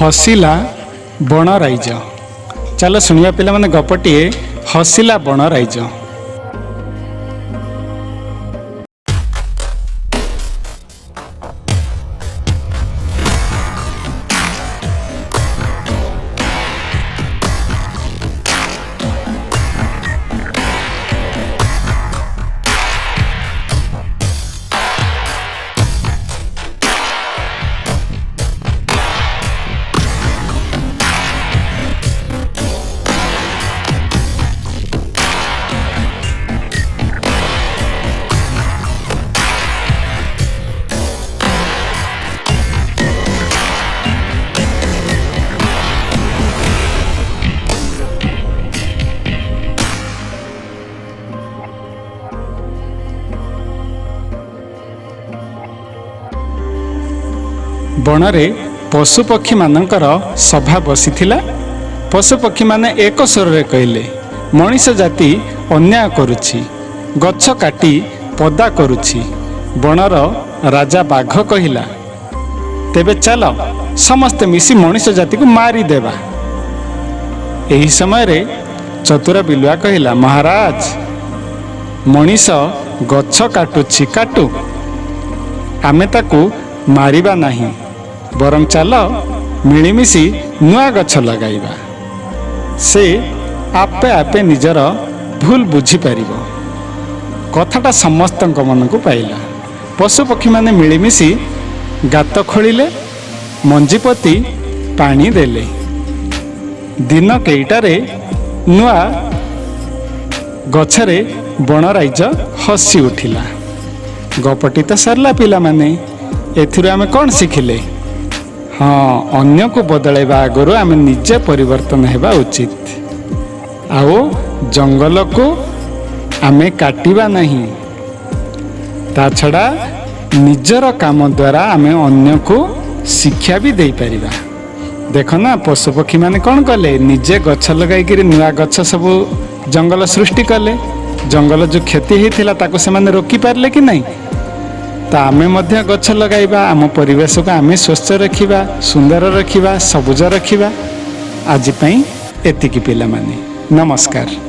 ହସିଲା ବଣ ରାଇଜ। ଚାଲ ଶୁଣିବା ପିଲାମାନେ ଗପଟିଏ ହସିଲା ବଣ ରାଇଜ। ବଣରେ ପଶୁପକ୍ଷୀମାନଙ୍କର ସଭା ବସିଥିଲା। ପଶୁପକ୍ଷୀମାନେ ଏକ ସ୍ୱରରେ କହିଲେ ମଣିଷ ଜାତି ଅନ୍ୟାୟ କରୁଛି ଗଛ କାଟି ପଦା କରୁଛି ବଣର ରାଜା ବାଘ କହିଲା ତେବେ ଚାଲ ସମସ୍ତେ ମିଶି ମଣିଷ ଜାତିକୁ ମାରିଦେବା ଏହି ସମୟରେ ଚତୁର ବିଲୁଆ କହିଲା ମହାରାଜ ମଣିଷ ଗଛ କାଟୁଛି କାଟୁ। ଆମେ ତାକୁ ମାରିବା ନାହିଁ। ବରଂ ଚାଲ ମିଳିମିଶି ନୂଆ ଗଛ ଲଗାଇବା। ସେ ଆପେ ଆପେ ନିଜର ଭୁଲ ବୁଝିପାରିବ। କଥାଟା ସମସ୍ତଙ୍କ ମନକୁ ପାଇଲା। ପଶୁପକ୍ଷୀମାନେ ମିଳିମିଶି ଗାତ ଖୋଳିଲେ ମଞ୍ଜି ପୋତି ପାଣି ଦେଲେ। ଦିନ କେଇଟାରେ ନୂଆ ଗଛରେ ବଣରାଇଜ ହସି ଉଠିଲା ଗପଟି ତ ସରିଲା ପିଲାମାନେ ଏଥିରୁ ଆମେ କ'ଣ ଶିଖିଲେ? ହଁ ଅନ୍ୟକୁ ବଦଳାଇବା ଆଗରୁ ଆମେ ନିଜେ ପରିବର୍ତ୍ତନ ହେବା ଉଚିତ। ଆଉ ଜଙ୍ଗଲକୁ ଆମେ କାଟିବା ନାହିଁ। ତା ଛଡ଼ା ନିଜର କାମ ଦ୍ୱାରା ଆମେ ଅନ୍ୟକୁ ଶିକ୍ଷା ବି ଦେଇପାରିବା। ଦେଖ ନା ପଶୁପକ୍ଷୀମାନେ କ'ଣ କଲେ? ନିଜେ ଗଛ ଲଗାଇକିରି ନୂଆ ଗଛ ସବୁ ଜଙ୍ଗଲ ସୃଷ୍ଟି କଲେ। ଜଙ୍ଗଲ ଯେଉଁ କ୍ଷତି ହେଇଥିଲା ତାକୁ ସେମାନେ ରୋକିପାରିଲେ କି ନାହିଁ? ତ ଆମେ ମଧ୍ୟ ଗଛ ଲଗାଇବା ଆମ ପରିବେଶକୁ ଆମେ ସ୍ୱଚ୍ଛ ରଖିବା ସୁନ୍ଦର ରଖିବା ସବୁଜ ରଖିବା। ଆଜି ପାଇଁ ଏତିକି ପିଲାମାନେ। ନମସ୍କାର।